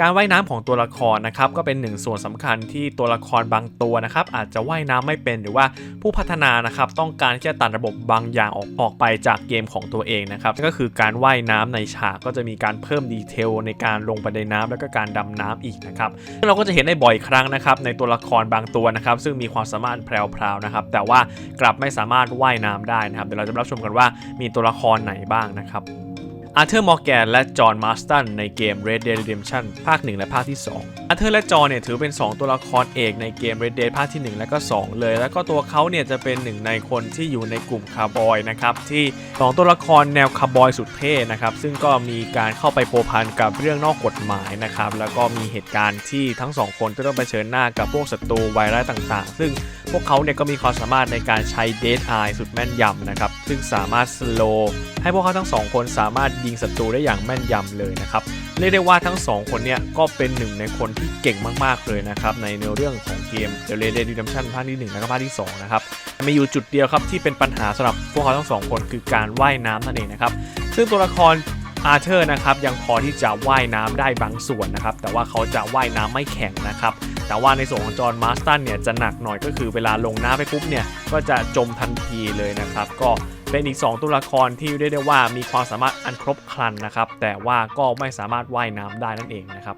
การว่ายน้ำของตัวละครนะครับก็เป็นหนึ่งส่วนสำคัญที่ตัวละครบางตัวนะครับอาจจะว่ายน้ำไม่เป็นหรือว่าผู้พัฒนานะครับต้องการที่จะตัดระบบบางอย่างออกออกไปจากเกมของตัวเองนะครับก็คือการว่ายน้ำในฉากก็จะมีการเพิ่มดีเทลในการลงไปในน้ำแล้วก็การดำน้ำอีกนะครับซึ่งเราก็จะเห็นได้บ่อยครั้งนะครับในตัวละครบางตัวนะครับซึ่งมีความสามารถแพรวๆนะครับแต่ว่ากลับไม่สามารถว่ายน้ำได้นะครับเดี๋ยวเราจะรับชมกันว่ามีตัวละครไหนบ้างนะครับ อาร์เธอร์มอร์แกนและจอห์นมาสตันในเกม Red Dead Redemption ภาค 1 และภาคที่ 2 อาร์เธอร์และจอห์นเนี่ยถือเป็น 2 ตัวละครเอกในเกม Red Dead ภาคที่ 1 และก็ 2 เลย แล้วก็ตัวเขาเนี่ยจะเป็นหนึ่งในคนที่อยู่ในกลุ่มคาร์บอยนะครับ ที่ 2 ตัวละครแนวคาร์บอยสุดเท่นะครับ ซึ่งก็มีการเข้าไปโพพันกับเรื่องนอกกฎหมายนะครับ แล้วก็มีเหตุการณ์ที่ทั้ง 2 คนจะต้องเผชิญหน้ากับพวกศัตรูไวร้ายต่าง ๆ ซึ่งพวกเขาเนี่ยก็มีความสามารถในการใช้ Dead Eye สุดแม่นยำนะครับซึ่งสามารถสโลให้พวกเขาทั้งสองคนสามารถยิงศัตรูได้อย่างแม่นยำเลยนะครับเรียกได้ว่าทั้ง 2 คนเนี่ยก็เป็นหนึ่งในคนที่เก่งมากๆเลยนะครับในเนื้อเรื่องของเกม The Red Dead Redemption ภาคที่1และก็ภาคที่2นะครับมีอยู่จุดเดียวครับที่เป็นปัญหาสำหรับพวกเขาทั้งสองคนคือการว่ายน้ำนั่นเองนะครับซึ่งตัวละครอาร์เธอร์นะครับยังพอที่จะว่ายน้ำได้บางส่วนนะครับแต่ว่าเขาจะว่ายน้ำไม่แข็งนะครับแต่ว่าในส่วนของจอห์นมาสตันเนี่ยจะหนักหน่อยก็คือเวลาลงน้ำไปปุ๊บเนี่ยก็จะจมทันทีเลยนะครับก็ เป็นอีก 2 ตัวละครที่เรียกได้ว่ามีความสามารถอันครบครันนะครับ แต่ว่าก็ไม่สามารถว่ายน้ำได้นั่นเองนะครับ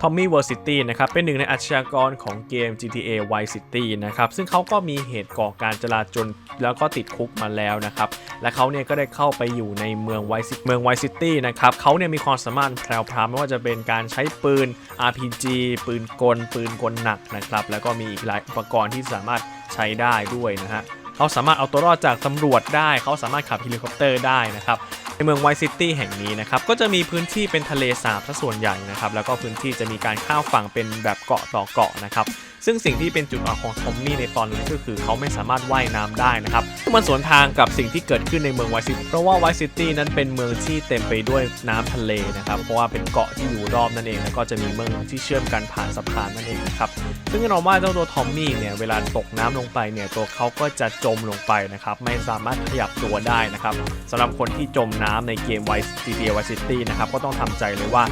ทอมมี่เวอร์ซิตี้นะครับเป็นหนึ่งในอาชญากรของเกม GTA Vice City นะครับซึ่งเขาก็มีเหตุก่อการจลาจลแล้วก็ติดคุกมาแล้วนะครับและเขาเนี่ยก็ได้เข้าไปอยู่ในเมืองไวซิเมืองไวซิตี้นะครับเขาเนี่ยมีความสามารถแพรวๆไม่ว่าจะเป็นการใช้ปืน RPG ปืนกล ปืนกลหนักนะครับแล้วก็มีอีกหลายอุปกรณ์ที่สามารถใช้ได้ด้วยนะฮะ เขาสามารถเอาตัวรอดจากตำรวจได้ เขาสามารถขับเฮลิคอปเตอร์ได้นะครับในเมืองไวซิตี้แห่งนี้นะครับก็จะมีพื้นที่เป็นทะเลสาบซะส่วนใหญ่นะครับแล้วก็พื้นที่จะมีการข้าวฝั่งเป็นแบบเกาะต่อเกาะนะครับซึ่งสิ่งที่เป็นจุดอ่อนของทอมมี่ในตอนนี้ก็คือเขาไม่สามารถว่ายน้ำได้นะครับ ซึ่งมันสวนทางกับสิ่งที่เกิดขึ้นในเมืองไวซิตี้เพราะว่าไวซิตี้นั้นเป็นเมืองที่เต็มไปด้วยน้ำทะเลนะครับ เพราะว่าเป็นเกาะที่อยู่รอบนั่นเอง แล้วก็จะมีเมืองที่เชื่อมกันผ่านสะพานนั่นเองนะครับ ซึ่งแน่นอนว่าเจ้าตัวทอมมี่เนี่ยเวลาตกน้ำลงไปเนี่ยตัวเขาก็จะจมลงไปนะครับ ไม่สามารถขยับตัวได้นะครับสำหรับคนที่จมน้ำในเกม Vice GTA Vice City นะครับก็ต้องทำใจเลยว่า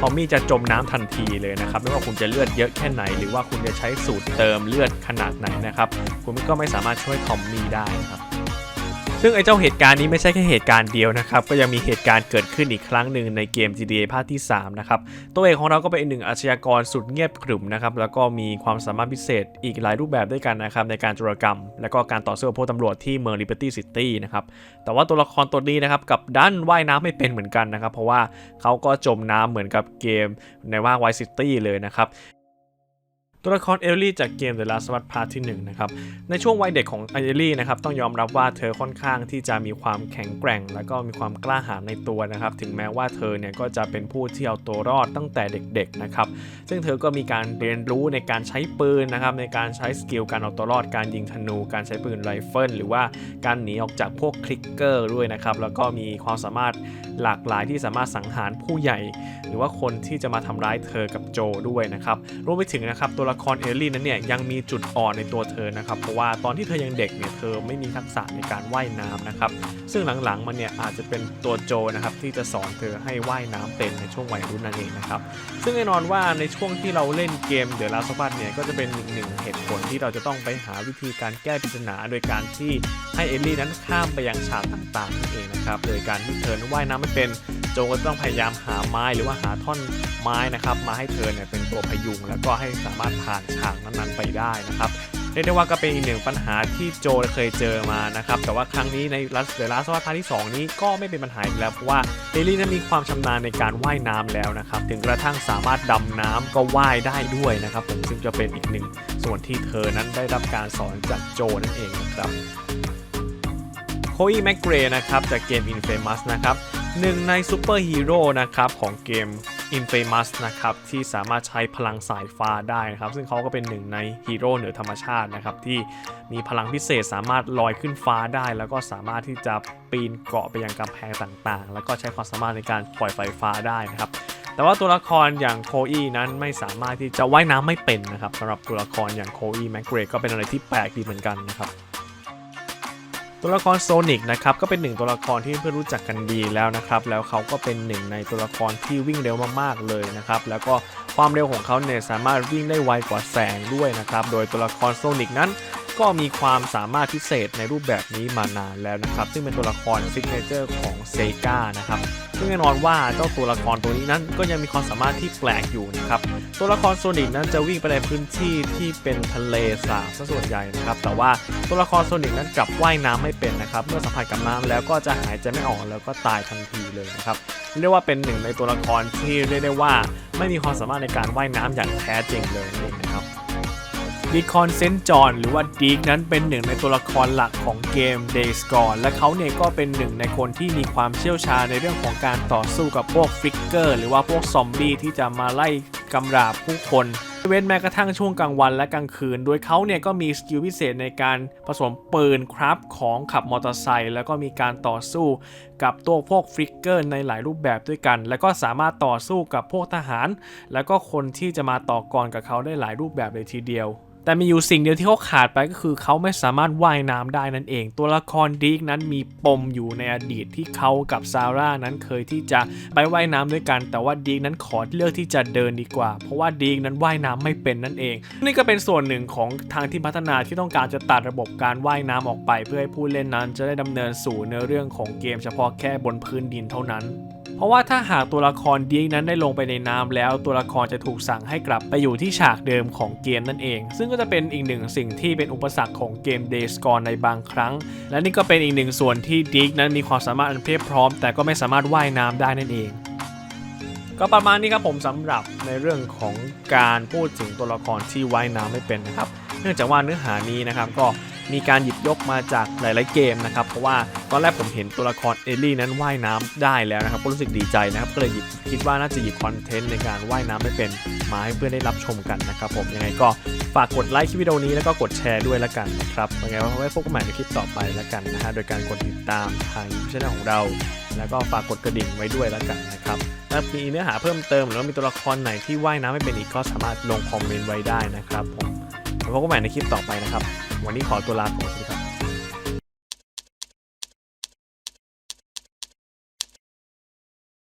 ทอมมี่จะจมน้ำทันทีเลยนะครับไม่ว่าคุณจะเลือดเยอะแค่ไหน หรือว่าคุณจะใช้สูตรเติมเลือดขนาดไหนนะครับ คุณก็ไม่สามารถช่วยทอมมี่ได้ครับ ซึ่งไอ้เจ้าเหตุการณ์นี้ไม่ใช่แค่เหตุการณ์เดียวนะครับ ก็ยังมีเหตุการณ์เกิดขึ้นอีกครั้งหนึ่งในเกม GTA ภาคที่ 3 นะครับ ตัวเอกของเราก็เป็นอีกหนึ่งอาชญากรสุดเงียบขรึมนะครับ แล้วก็มีความสามารถพิเศษอีกหลายรูปแบบด้วยกันนะครับ ในการโจรกรรม และก็การต่อสู้กับพวกตำรวจที่เมือง Liberty City นะครับ แต่ว่าตัวละครตัวนี้นะครับกับดันว่ายน้ำไม่เป็นเหมือนกันนะครับ เพราะว่าเขาก็จมน้ำเหมือนกับเกมในว่า Vice City เลยนะครับ ตัวละครเอลลี่จากเกม The Last of Us Part ที่1นะครับ ในช่วงวัยเด็กของเอลลี่นะครับต้องยอมรับว่าเธอค่อนข้างที่จะมีความแข็งแกร่ง และก็มีความกล้าหาญในตัวนะครับ ถึงแม้ว่าเธอเนี่ยก็จะเป็นผู้ที่เอาตัวรอดตั้งแต่เด็กๆนะครับ ซึ่งเธอก็มีการเรียนรู้ในการใช้ปืนนะครับในการใช้สกิลการเอาตัวรอด การยิงธนู การใช้ปืนไรเฟิลหรือว่าการหนีออกจากพวกคลิกเกอร์ด้วยนะครับ แล้วก็มีความสามารถหลากหลายที่สามารถสังหารผู้ใหญ่ หรือว่าคนที่จะมาทำร้ายเธอกับโจด้วยนะครับ รวมไปถึงนะครับตัวละครเอลลี่นั้นเนี่ยยังมีจุดอ่อนในตัวเธอนะครับเพราะว่าตอนที่เธอยังเด็กเนี่ยเธอไม่มีทักษะในการว่ายน้ำนะครับซึ่งหลังๆมันเนี่ยอาจจะเป็นตัวโจนะครับที่จะสอนเธอให้ว่ายน้ำเป็นในช่วงวัยรุ่นนั่นเองนะครับซึ่งแน่นอนว่าในช่วงที่เราเล่นเกมเดอะลาสบัสเนี่ยก็จะเป็นอีกหนึ่งเหตุผลที่เราจะต้องไปหาวิธีการแก้ปริศนาโดยการที่ให้เอลลี่นั้นข้ามไปยังฉากต่างๆนั่นเองนะครับโดยการที่เธอว่ายน้ำไม่เป็น โจก็ต้องพยายามหาไม้หรือว่าหาท่อนไม้นะครับ มาให้เธอเนี่ยเป็นตัวพยุง แล้วก็ให้สามารถผ่านฉากนั้นๆไปได้นะครับเรียกได้ว่าก็เป็นอีกหนึ่งปัญหาที่โจเคยเจอมานะครับ แต่ว่าครั้งนี้ในรัสเดลัสว่าพาร์ทที่ 2 นี้ก็ไม่เป็นปัญหาอีกแล้ว เพราะว่าเอลลี่นั้นมีความชำนาญในการว่ายน้ำแล้วนะครับ ถึงกระทั่งสามารถดำน้ำก็ว่ายได้ด้วยนะครับผมซึ่งจะเป็นอีกหนึ่งส่วนที่เธอนั้นได้รับการสอนจากโจนั่นเองนะครับ โคอีแมกเกรนะครับจากเกม Infamous นะครับหนึ่งในซูเปอร์ฮีโร่นะครับของเกม Infamous นะครับที่สามารถใช้พลังสายฟ้าได้นะครับซึ่งเขาก็เป็นหนึ่งในฮีโร่เหนือธรรมชาตินะครับที่มีพลังพิเศษสามารถลอยขึ้นฟ้าได้ แล้วก็สามารถที่จะปีนเกาะไปยังกำแพงต่างๆ แล้วก็ใช้ความสามารถในการปล่อยไฟฟ้าได้นะครับแต่ว่าตัวละครอย่างโคอีนั้นไม่สามารถที่จะว่ายน้ำไม่เป็นนะครับสำหรับตัวละครอย่างโคอีแมกเกรก็เป็นอะไรที่แปลกดีเหมือนกันนะครับ ตัวละครโซนิกนะครับก็เป็นหนึ่งตัวละครที่เพื่อนรู้จักกันดีแล้วนะครับแล้วเขาก็เป็นหนึ่งในตัวละครที่วิ่งเร็วมากๆเลยนะครับแล้วก็ความเร็วของเขาเนี่ยสามารถวิ่งได้ไวกว่าแสงด้วยนะครับโดยตัวละครโซนิกนั้น ก็มีความสามารถพิเศษในรูปแบบนี้มานานแล้วนะครับ ซึ่งเป็นตัวละครซิกเนเจอร์ของเซกานะครับ ซึ่งแน่นอนว่าเจ้าตัวละครตัวนี้นั้นก็ยังมีความสามารถที่แปลกอยู่นะครับ ตัวละครโซนิกนั้นจะวิ่งไปในพื้นที่ที่เป็นทะเลสาบซะส่วนใหญ่นะครับ แต่ว่าตัวละครโซนิกนั้นกลับว่ายน้ำไม่เป็นนะครับ เมื่อสัมผัสกับน้ำแล้วก็จะหายใจไม่ออกแล้วก็ตายทันทีเลยนะครับ เรียกว่าเป็นหนึ่งในตัวละครที่เรียกได้ว่า ไม่มีความสามารถในการว่ายน้ำอย่างแท้จริงเลยนะครับ ดีคอนเซนจอนหรือว่าดีกนั้นเป็นหนึ่งในตัวละครหลักของเกม Days Gone และเขาเนี่ยก็เป็นหนึ่งในคนที่มีความเชี่ยวชาญในเรื่องของการต่อสู้กับพวกฟลิกเกอร์หรือว่าพวกซอมบี้ที่จะมาไล่กำราบผู้คนเว้นแม้กระทั่งช่วงกลางวันและกลางคืน โดยเขาเนี่ยก็มีสกิลพิเศษในการผสมปืนครับของขับมอเตอร์ไซค์แล้วก็มีการต่อสู้กับตัวพวกฟลิกเกอร์ในหลายรูปแบบด้วยกัน แล้วก็สามารถต่อสู้กับพวกทหาร แล้วก็คนที่จะมาต่อกรกับเขาได้หลายรูปแบบเลยทีเดียว แต่มีอยู่สิ่งเดียวที่เขาขาดไปก็คือเขาไม่สามารถว่ายน้ำได้นั่นเอง ตัวละครดีกนั้นมีปมอยู่ในอดีตที่เขากับซาร่านั้นเคยที่จะไปว่ายน้ำด้วยกัน แต่ว่าดีกนั้นขอเลือกที่จะเดินดีกว่า เพราะว่าดีกนั้นว่ายน้ำไม่เป็นนั่นเอง นี่ก็เป็นส่วนหนึ่งของทางที่พัฒนาที่ต้องการจะตัดระบบการว่ายน้ำออกไป เพื่อให้ผู้เล่นนั้นจะได้ดำเนินสู่เนื้อเรื่องของเกมเฉพาะแค่บนพื้นดินเท่านั้น เพราะว่าถ้าหากตัวละครดีกนั้นได้ลงไปในน้ำแล้วตัวละครจะถูกสั่งให้กลับไปอยู่ที่ฉากเดิมของเกมนั่นเอง ซึ่งก็จะเป็นอีกหนึ่งสิ่งที่เป็นอุปสรรคของเกม Days Gone ในบางครั้ง และนี่ก็เป็นอีกหนึ่งส่วนที่ดีกนั้นมีความสามารถอันเพียบพร้อม แต่ก็ไม่สามารถว่ายน้ำได้นั่นเองก็ประมาณนี้ครับผมสำหรับในเรื่องของการพูดถึงตัวละครที่ว่ายน้ำไม่เป็นนะครับ เนื่องจากว่าเนื้อหานี้นะครับก็ มีการหยิบยกมาจากหลาย ๆ เกมนะครับ เพราะว่าตอนแรกผมเห็นตัวละครเอลลี่นั้นว่ายน้ำได้แล้วนะครับ ก็รู้สึกดีใจนะครับ ก็เลยหยิบคิดว่าน่าจะหยิบคอนเทนต์ในการว่ายน้ำไม่เป็นมาให้เพื่อนได้รับชมกันนะครับผมยังไงก็ฝากกดไลค์คลิปวิดีโอนี้แล้วก็กดแชร์ด้วยละกันนะครับยังไงไว้พบกันใหม่ในคลิปต่อไปละกันนะฮะโดยการกดติดตามทางช่องของเรา แล้วก็ฝากกดกระดิ่งไว้ด้วยละกันนะครับถ้ามีเนื้อหาเพิ่มเติมหรือว่ามีตัวละครไหนที่ว่ายน้ำไม่เป็นอีกก็สามารถลงคอมเมนต์ไว้ได้นะครับผมแล้วพบกันใหม่ในคลิปต่อไปนะครับ วันนี้ขอตัวลาไป